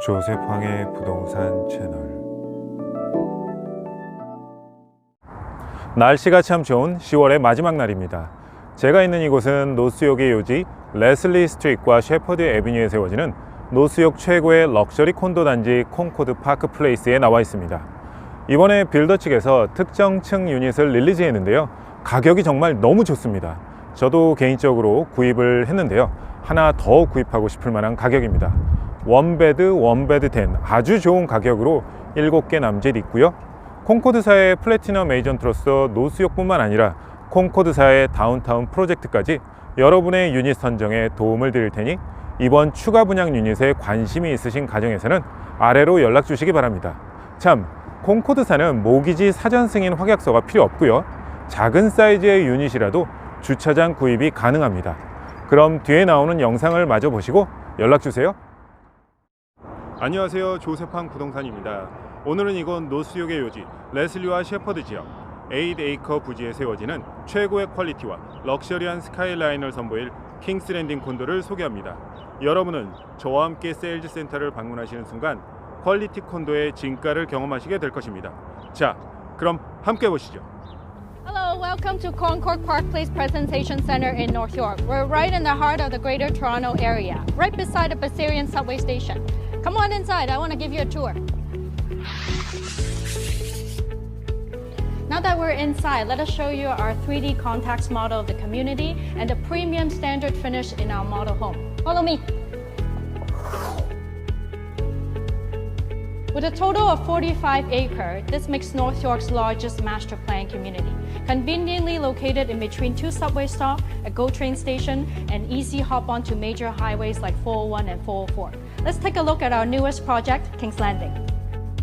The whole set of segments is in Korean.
조셉 황의 부동산 채널 날씨가 참 좋은 10월의 마지막 날입니다. 제가 있는 이곳은 노스욕의 요지 레슬리 스트리트과 셰퍼드 애비뉴에 세워지는 노스욕 최고의 럭셔리 콘도 단지 콩코드 파크 플레이스에 나와 있습니다. 이번에 빌더 측에서 특정 층 유닛을 릴리즈했는데요. 가격이 정말 너무 좋습니다. 저도 개인적으로 구입을 했는데요. 하나 더 구입하고 싶을 만한 가격입니다. 원베드, 원베드 된 아주 좋은 가격으로 7개 남짓 있고요. 콩코드사의 플래티넘 에이전트로서 노스욕뿐만 아니라 콩코드사의 다운타운 프로젝트까지 여러분의 유닛 선정에 도움을 드릴 테니 이번 추가 분양 유닛에 관심이 있으신 가정에서는 아래로 연락 주시기 바랍니다. 참, 콩코드사는 모기지 사전 승인 확약서가 필요 없고요. 작은 사이즈의 유닛이라도 주차장 구입이 가능합니다. 그럼 뒤에 나오는 영상을 마저 보시고 연락 주세요. 안녕하세요. 조세팡 부동산입니다. 오늘은 이곳 노스욕의 요지 레슬리와 셰퍼드 지역 8에이커 부지에 세워지는 최고의 퀄리티와 럭셔리한 스카이라인을 선보일 킹스 랜딩 콘도를 소개합니다. 여러분은 저와 함께 세일즈 센터를 방문하시는 순간 퀄리티 콘도의 진가를 경험하시게 될 것입니다. 자, 그럼 함께 보시죠. Hello, welcome to Concord Park Place Presentation Center in North York. We're right in the heart of the Greater Toronto area, right beside the Basarian subway station. Come on inside, I want to give you a tour. Now that we're inside, let us show you our 3D contacts model of the community and the premium standard finish in our model home. Follow me. With a total of 45 acres, this makes North York's largest master plan community. Conveniently located in between two subway stops, a GO train station, and easy hop onto major highways like 401 and 404. Let's take a look at our newest project, King's Landing.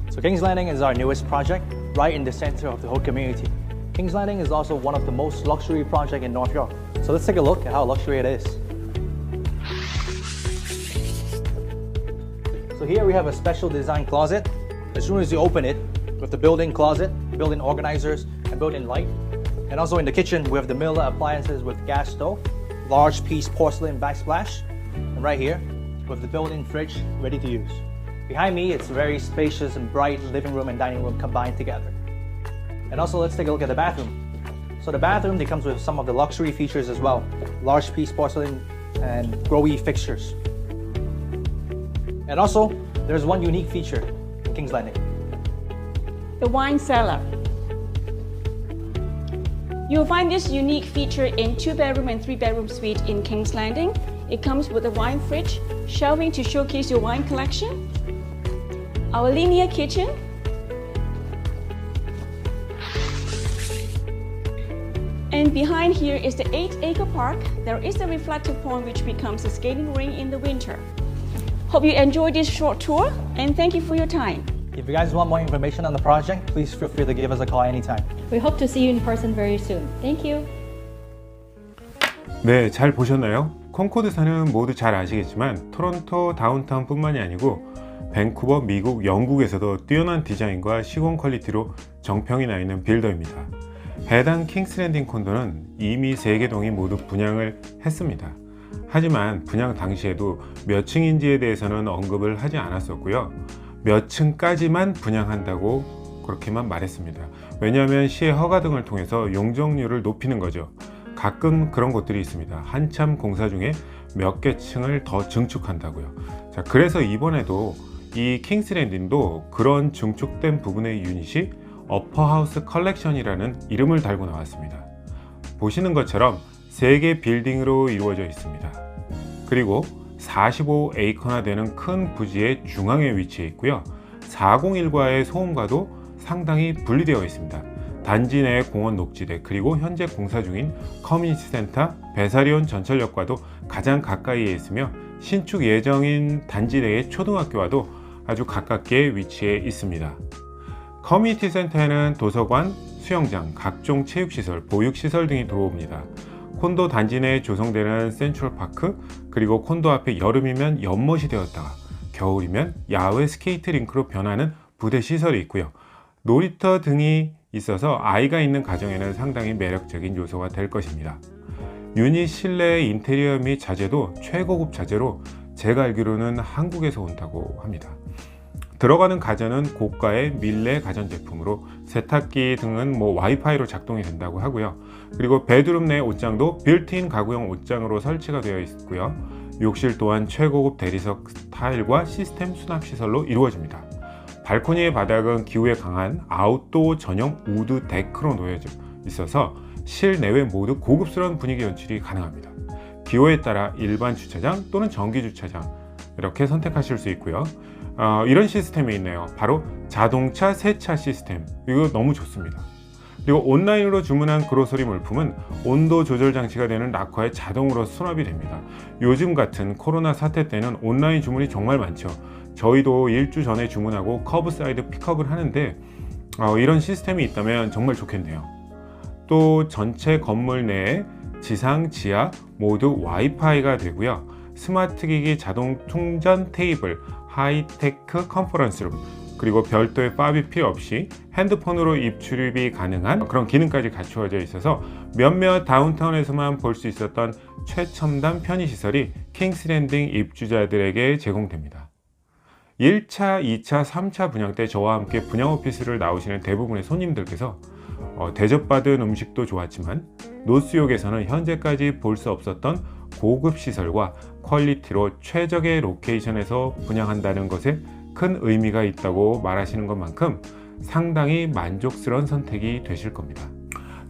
So King's Landing is our newest project, right in the center of the whole community. King's Landing is also one of the most luxury projects in North York. So let's take a look at how luxury it is. So here we have a special design closet. As soon as you open it, with the built-in closet, built-in organizers, and built-in light. And also in the kitchen, we have the Miller appliances with gas stove, large piece porcelain backsplash, and right here, with the built-in fridge ready to use. Behind me, it's a very spacious and bright living room and dining room combined together. And also, let's take a look at the bathroom. So the bathroom, it comes with some of the luxury features as well. Large piece porcelain and growy fixtures. And also, there's one unique feature in King's Landing. the wine cellar. You'll find this unique feature in two bedroom and three bedroom suite in King's Landing. It comes with a wine fridge, shelving to showcase your wine collection, our linear kitchen, and behind here is the 8 acre park. There is a reflective pond which becomes a skating ring in the winter. Hope you enjoyed this short tour and thank you for your time. If you guys want more information on the project, please feel free to give us a call anytime. We hope to see you in person very soon. Thank you. 네, 잘 보셨나요? 콩코드 사는 모두 잘 아시겠지만 토론토 다운타운 뿐만이 아니고 밴쿠버, 미국, 영국에서도 뛰어난 디자인과 시공 퀄리티로 정평이 나 있는 빌더입니다. 해당 킹스랜딩 콘도는 이미 3개 동이 모두 분양을 했습니다. 하지만 분양 당시에도 몇 층인지에 대해서는 언급을 하지 않았었고요. 몇 층까지만 분양한다고 그렇게만 말했습니다. 왜냐하면 시의 허가 등을 통해서 용적률을 높이는 거죠. 가끔 그런 곳들이 있습니다. 한참 공사 중에 몇 개 층을 더 증축한다고요. 자, 그래서 이번에도 이 킹스랜딩도 그런 증축된 부분의 유닛이 어퍼하우스 컬렉션이라는 이름을 달고 나왔습니다. 보시는 것처럼 3개 빌딩으로 이루어져 있습니다. 그리고 45에이커나 되는 큰 부지의 중앙에 위치해 있고요. 401과의 소음과도 상당히 분리되어 있습니다. 단지 내 공원 녹지대 그리고 현재 공사 중인 커뮤니티 센터 베사리온 전철역과도 가장 가까이에 있으며 신축 예정인 단지 내의 초등학교와도 아주 가깝게 위치해 있습니다. 커뮤니티 센터에는 도서관, 수영장, 각종 체육시설, 보육시설 등이 들어옵니다. 콘도 단지 내에 조성되는 센트럴파크, 그리고 콘도 앞에 여름이면 연못이 되었다가 겨울이면 야외 스케이트 링크로 변하는 부대 시설이 있고요. 놀이터 등이 있어서 아이가 있는 가정에는 상당히 매력적인 요소가 될 것입니다. 유닛 실내 인테리어 및 자재도 최고급 자재로 제가 알기로는 한국에서 온다고 합니다. 들어가는 가전은 고가의 밀레 가전 제품으로 세탁기 등은 뭐 와이파이로 작동이 된다고 하고요. 그리고 베드룸 내 옷장도 빌트인 가구용 옷장으로 설치가 되어 있고요. 욕실 또한 최고급 대리석 스타일과 시스템 수납 시설로 이루어집니다. 발코니의 바닥은 기후에 강한 아웃도어 전용 우드 데크로 놓여져 있어서 실내외 모두 고급스러운 분위기 연출이 가능합니다. 기호에 따라 일반 주차장 또는 전기 주차장 이렇게 선택하실 수 있고요. 어, 이런 시스템이 있네요. 바로 자동차 세차 시스템. 이거 너무 좋습니다. 그리고 온라인으로 주문한 그로서리 물품은 온도 조절 장치가 되는 락커에 자동으로 수납이 됩니다. 요즘 같은 코로나 사태 때는 온라인 주문이 정말 많죠. 저희도 일주 전에 주문하고 커브사이드 픽업을 하는데 어, 이런 시스템이 있다면 정말 좋겠네요. 또 전체 건물 내에 지상, 지하 모두 와이파이가 되고요. 스마트 기기 자동 충전 테이블, 하이테크 컨퍼런스룸, 그리고 별도의 팝이 필요 없이 핸드폰으로 입출입이 가능한 그런 기능까지 갖추어져 있어서 몇몇 다운타운에서만 볼 수 있었던 최첨단 편의시설이 킹스랜딩 입주자들에게 제공됩니다. 1차, 2차, 3차 분양 때 저와 함께 분양 오피스를 나오시는 대부분의 손님들께서 어, 대접받은 음식도 좋았지만 노스욕에서는 현재까지 볼 수 없었던 고급 시설과 퀄리티로 최적의 로케이션에서 분양한다는 것에 큰 의미가 있다고 말하시는 것만큼 상당히 만족스러운 선택이 되실 겁니다.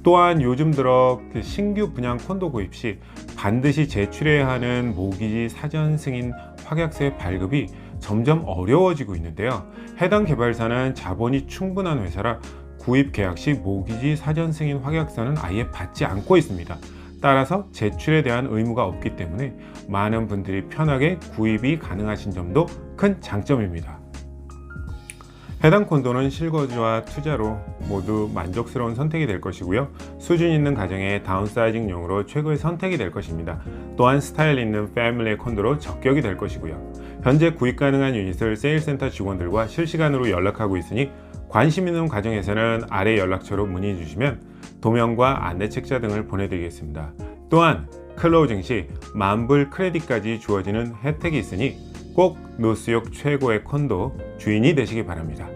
또한 요즘 들어 그 신규 분양 콘도 구입 시 반드시 제출해야 하는 모기지 사전 승인 확약세 발급이 점점 어려워지고 있는데요. 해당 개발사는 자본이 충분한 회사라 구입 계약 시 모기지 사전 승인 확약서는 아예 받지 않고 있습니다. 따라서 제출에 대한 의무가 없기 때문에 많은 분들이 편하게 구입이 가능하신 점도 큰 장점입니다. 해당 콘도는 실거주와 투자로 모두 만족스러운 선택이 될 것이고요. 수준 있는 가정의 다운사이징용으로 최고의 선택이 될 것입니다. 또한 스타일 있는 패밀리 콘도로 적격이 될 것이고요. 현재 구입 가능한 유닛을 세일센터 직원들과 실시간으로 연락하고 있으니 관심 있는 가정에서는 아래 연락처로 문의 주시면 도면과 안내 책자 등을 보내드리겠습니다. 또한 클로징 시 만불 크레딧까지 주어지는 혜택이 있으니 꼭 노스욕 최고의 콘도 주인이 되시기 바랍니다.